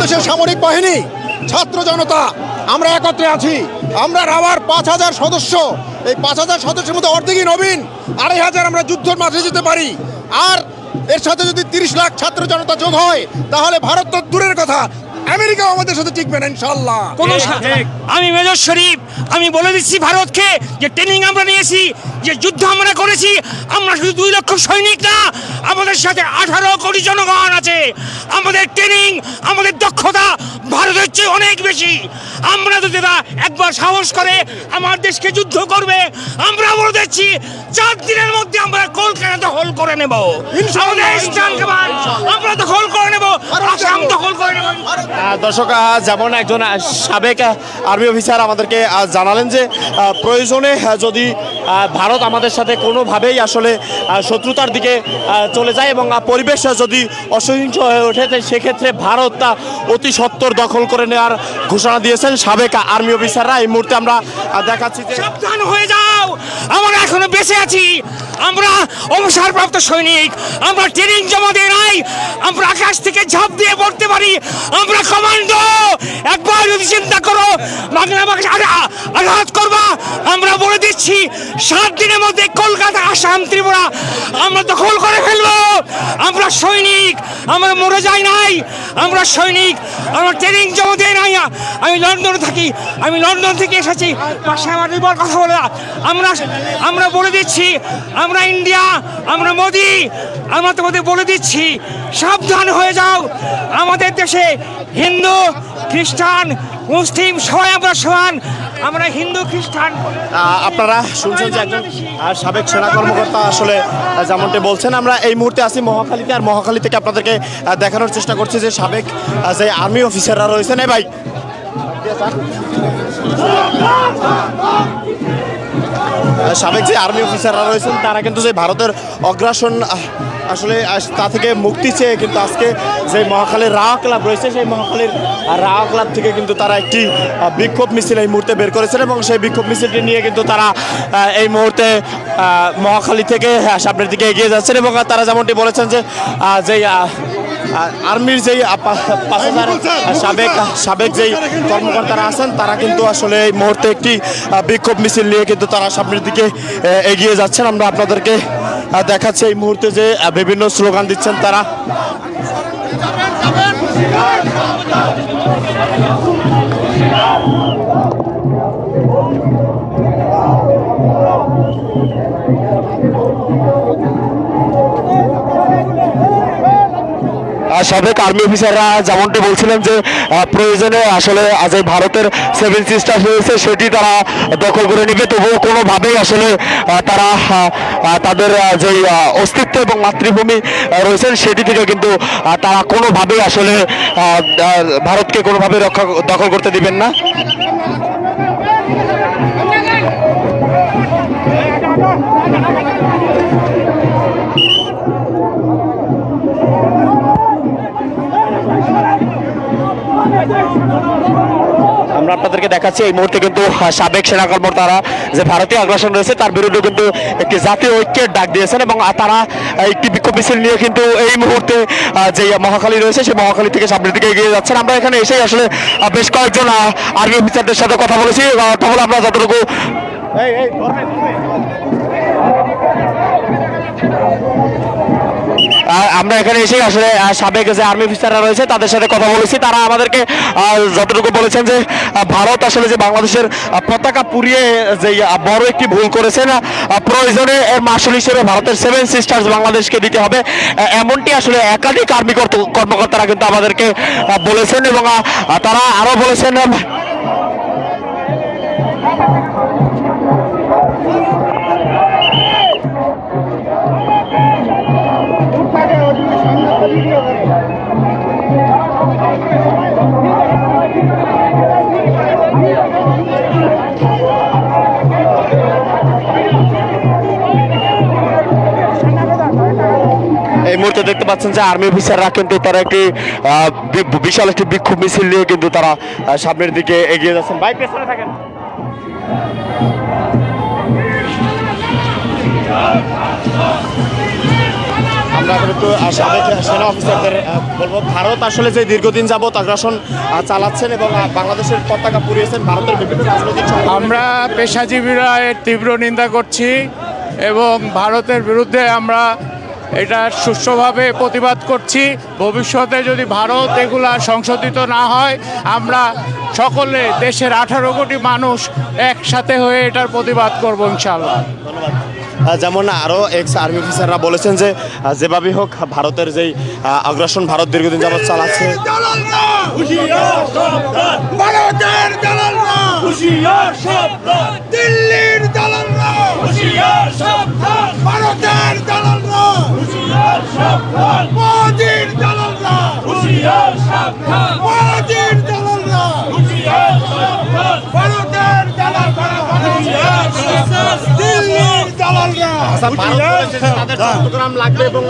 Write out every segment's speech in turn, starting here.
বাংলাদেশের সামরিক বাহিনী, ছাত্র জনতা, আমরা একত্রে আছি। আমরা রাওয়ার পাঁচ হাজার সদস্য। এই পাঁচ হাজার সদস্যের মধ্যে অর্ধেকই নবীন, আড়াই হাজার আমরা যুদ্ধের মাঠে যেতে পারি। আর এর সাথে যদি তিরিশ লাখ ছাত্র জনতা যোগ হয় তাহলে ভারত তো দূরের কথা। আমেরিকা আমাদের সাথে টিকবে না ইনশাল্লাহ কোনো আমি মেজর শরীফ আমি বলে দিচ্ছি ভারতকে যে ট্রেনিং আমরা নিয়েছি যে যুদ্ধ আমরা করেছি আমরা শুধু দুই লক্ষ সৈনিক না আমাদের সাথে আঠারো কোটি জনগণ আছে। আমাদের ট্রেনিং আমাদের দক্ষতা চেয়ে অনেক বেশি। আমরা যদি এরা একবার সাহস করে আমার দেশকে যুদ্ধ করবে আমরা বলে দিচ্ছি চার দিনের মধ্যে আমরা কলকাতা দখল করে নেব। আমরা দখল করে নেব আসাম দখল করে নেব। দর্শক যেমন একজন সাবেক আর্মি অফিসার আমাদেরকে জানালেন যে প্রয়োজনে যদি ভারত আমাদের সাথে কোনোভাবেই আসলে শত্রুতার দিকে চলে যায় এবং পরিবেশ যদি অসহিংস হয়ে ওঠে তো সেক্ষেত্রে ভারত তা অতি সত্তর দখল করে নেওয়ার ঘোষণা দিয়েছেন সাবেক আর্মি অফিসাররা। এই মুহূর্তে আমরা দেখাচ্ছি যে সাবধান হয়ে যাও! আমরা এখনও বেঁচে আছি! আমরা অবসরপ্রাপ্ত সৈনিক! আমরা ট্রেনিং জমা দিয়ে নাই! আমরা আকাশ থেকে ঝাঁপ দিয়ে পড়তে পারি, আমরা কমান্ডো! একবার যদি চিন্তা করো বাংলা আমাকে আঘাত করবা আমরা সাত দিনের মধ্যে কলকাতা আসাম ত্রিপুরা। আমরা দখল করে ফেলব। আমরা সৈনিক। আমরা মরে যাই নাই। আমরা সৈনিক। আমরা ট্রেনিং জমা দিয়ে নাই আমি লন্ডনে থাকি। আমি লন্ডন থেকে এসেছি। পাশে আমার নির্ভর কথা বলে আমরা আমরা বলে দিচ্ছি, আমরা ইন্ডিয়া, আমরা মোদি। আমরা তোমাদের বলে দিচ্ছি, সাবধান হয়ে যাও। আমাদের দেশে হিন্দু, খ্রিস্টান মুসলিম সবাই আমরা সমান, আমরা হিন্দু, খ্রিস্টান। আপনারা শুনছেন যে একজন আর সাবেক সেনা কর্মকর্তা আসলে যেমনটি বলছেন, আমরা এই মুহূর্তে আছি মহাখালীতে, আর মহাখালী থেকে আপনাদেরকে দেখানোর চেষ্টা করছি যে সাবেক যে আর্মি অফিসাররা রয়েছেন। এ ভাই। সাবেক যে আর্মি অফিসাররা রয়েছেন তারা কিন্তু যে ভারতের অগ্রাসন আসলে তা থেকে মুক্তি চেয়ে কিন্তু আজকে যে মহাখালীর রাওয়া ক্লাব রয়েছে সেই মহাখালীর রাওয়া ক্লাব থেকে কিন্তু তারা একটি বিক্ষোভ মিছিল এই মুহূর্তে বের করেছেন এবং সেই বিক্ষোভ মিছিলটি নিয়ে কিন্তু তারা এই মুহূর্তে মহাখালী থেকে আহ, সামনের দিকে এগিয়ে যাচ্ছেন এবং তারা যেমনটি বলেছেন যে আহ, আর্মির যেই সাবেক সাবেক যেই কর্মকর্তারা আছেন তারা কিন্তু আসলে এই মুহূর্তে একটি বিক্ষোভ মিছিল নিয়ে কিন্তু তারা সামনের দিকে এগিয়ে যাচ্ছেন। আমরা আপনাদেরকে দেখাচ্ছি এই মুহূর্তে যে বিভিন্ন স্লোগান দিচ্ছেন তারা। আহ, সাবেক আর্মি অফিসাররা যেমনটি বলছিলেন যে প্রয়োজনে আসলে যে ভারতের সেভেন সিস্টার রয়েছে, সেটি তারা দখল করে নেবে। তবুও কোনোভাবেই আসলে তারা তাদের যে অস্তিত্ব এবং মাতৃভূমি রয়েছেন, সেটি থেকে কিন্তু তারা কোনোভাবেই আসলে ভারতকে কোনোভাবে রক্ষা, দখল করতে দিবেন না। আপনাদেরকে দেখাচ্ছি এই মুহূর্তে কিন্তু সাবেক সেনা কর্মকর্তারা যে ভারতীয় আগ্রাসন রয়েছে তার বিরুদ্ধে কিন্তু একটি জাতীয় ঐক্যের ডাক দিয়েছেন এবং তারা একটি বিক্ষোভ মিছিল নিয়ে কিন্তু এই মুহূর্তে যে মহাখালী রয়েছে সেই মহাখালী থেকে সামনের দিকে এগিয়ে যাচ্ছেন। আমরা এখানে এসেই আসলে বেশ কয়েকজন আর্মি অফিসারদের সাথে কথা বলেছি। তাহলে আমরা যতটুকু এই, এই, আমরা এখানে এসে আসলে সাবেক যে আর্মি অফিসাররা রয়েছে তাদের সাথে কথা বলেছি। তারা আমাদেরকে যতটুকু বলেছেন যে ভারত আসলে যে বাংলাদেশের পতাকা পুড়িয়ে যে বড় একটি ভুল করেছেন আহ, প্রয়োজনে এর মাসুল হিসেবে ভারতের সেভেন সিস্টার্স বাংলাদেশকে দিতে হবে। এমনটি আসলে একাধিক আর্মি কর্মকর্তারা কিন্তু আমাদেরকে বলেছেন এবং তারা আরও বলেছেন মুহূর্তে দেখতে পাচ্ছেন যে আর্মি অফিসাররা কিন্তু তারা একটি বিশাল একটি বিক্ষোভ মিছিল নিয়ে কিন্তু তারা সামনের দিকে এগিয়ে যাচ্ছেন। ভাই পেছনে থাকেন। আমরা অফিসারদের বলব ভারত আসলে যে দীর্ঘদিন যাবত আগ্রাসন চালাচ্ছেন এবং বাংলাদেশের পতাকা পুড়িয়েছেন ভারতের বিভিন্ন রাজনৈতিক আমরা পেশাজীবীরা তীব্র নিন্দা করছি এবং ভারতের বিরুদ্ধে আমরা এটা সুষ্ঠুভাবে প্রতিবাদ করছি। ভবিষ্যতে যদি ভারত এগুলা সংশোধিত না হয় আমরা সকলে দেশের আঠারো কোটি মানুষ একসাথে হয়ে এটার প্রতিবাদ করব ইনশাল্লাহ যেমন আরও এক্স আর্মি অফিসাররা বলেছেন যে যেভাবেই হোক ভারতের যেই আগ্রাসন ভারত দীর্ঘদিন যাবত চালাচ্ছে। ভারতের তাদের চট্টগ্রাম লাগবে এবং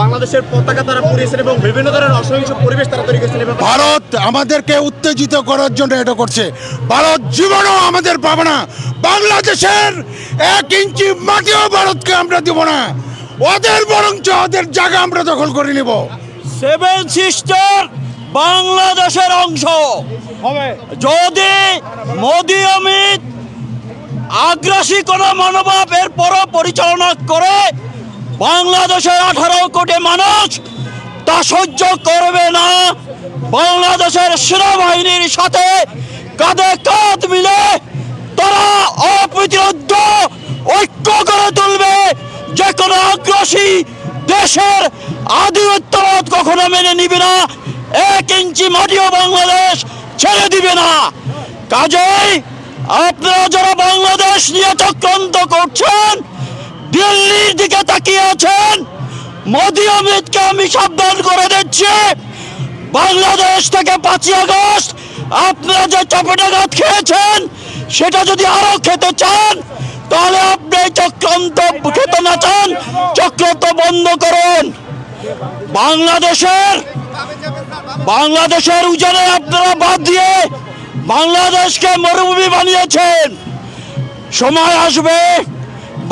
বাংলাদেশের পতাকা তারা পুড়িয়েছেন এবং বিভিন্ন ধরনের অসহিংস পরিবেশ তারা তৈরি করেছেন এবার ভারত আমাদেরকে উত্তেজিত করার জন্য এটা করছে। ভারত জীবনও আমাদের পাবে না। বাংলাদেশের এক ইঞ্চি মাটিও ভারতকে আমরা দেব না। ওদের বরঞ্চ ওদের জায়গা আমরা দখল করে নিব। সেভেন সিস্টার বাংলাদেশের অংশ। যদি মোদি অমিত আগ্রাসী কোনো মনোভাব এর পর পরিচালনা করে বাংলাদেশের আঠারো কোটি মানুষ। তা সহ্য করবে না। বাংলাদেশের সেনাবাহিনীর সাথে কাঁধে কাঁধ মিলে তারা অপ্রতিরোধ ঐক্য করে তুলবে। যে কোনো আগ্রাসী দেশের আধিপত্যবাদ কখনো মেনে নিবে না। এক ইঞ্চি মাটিও বাংলাদেশ ছেড়ে দিবে না। কাজেই আপনারা যারা বাংলাদেশ নিয়ে চক্রান্ত করছেন, দিল্লির দিকে তাকিয়ে আছেন, মোদী অমিতকে আমি সাবধান করে দিচ্ছি। বাংলাদেশ থেকে পাঁচই আগস্ট, আপনারা যে চপেটাঘাত খেয়েছেন, সেটা যদি আরও খেতে চান, তাহলে আপনি চক্রান্ত খেতে না চান, চক্রান্ত বন্ধ করুন। বাংলাদেশের বাংলাদেশের উজানে আপনারা বাদ দিয়ে বাংলাদেশকে মরুভূমি বানিয়েছেন। সময় আসবে,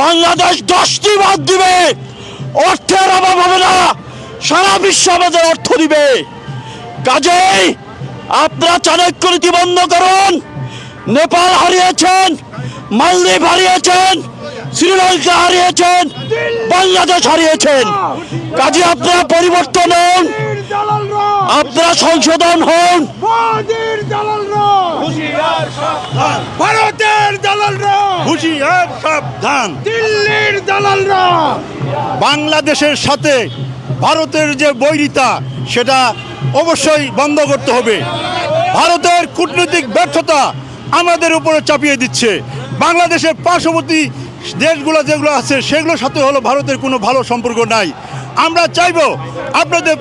বাংলাদেশ দশটি বাদ দিবে। অর্থের অভাব হবে না, সারা বিশ্ব আমাদের অর্থ দিবে। কাজেই আপনারা চাণক্য নীতি বন্ধ করুন। নেপাল হারিয়েছেন, মালদ্বীপ হারিয়েছেন, শ্রীলঙ্কা হারিয়েছেন, বাংলাদেশ হারিয়েছেন। কাজে আপনারা পরিবর্তন হন, আপনারা সংশোধন হন। ভারতের দালালরা। হুঁশিয়ার সাবধান। দিল্লির দালালরা। বাংলাদেশের সাথে ভারতের যে বৈরিতা সেটা অবশ্যই বন্ধ করতে হবে। ভারতের কূটনৈতিক ব্যর্থতা আমাদের উপরে চাপিয়ে দিচ্ছে। বাংলাদেশের পার্শ্ববর্তী দেশগুলো যেগুলো আছে সেগুলোর সাথে হলো ভারতের কোনো ভালো সম্পর্ক নাই। আমরা চাইব আপনাদের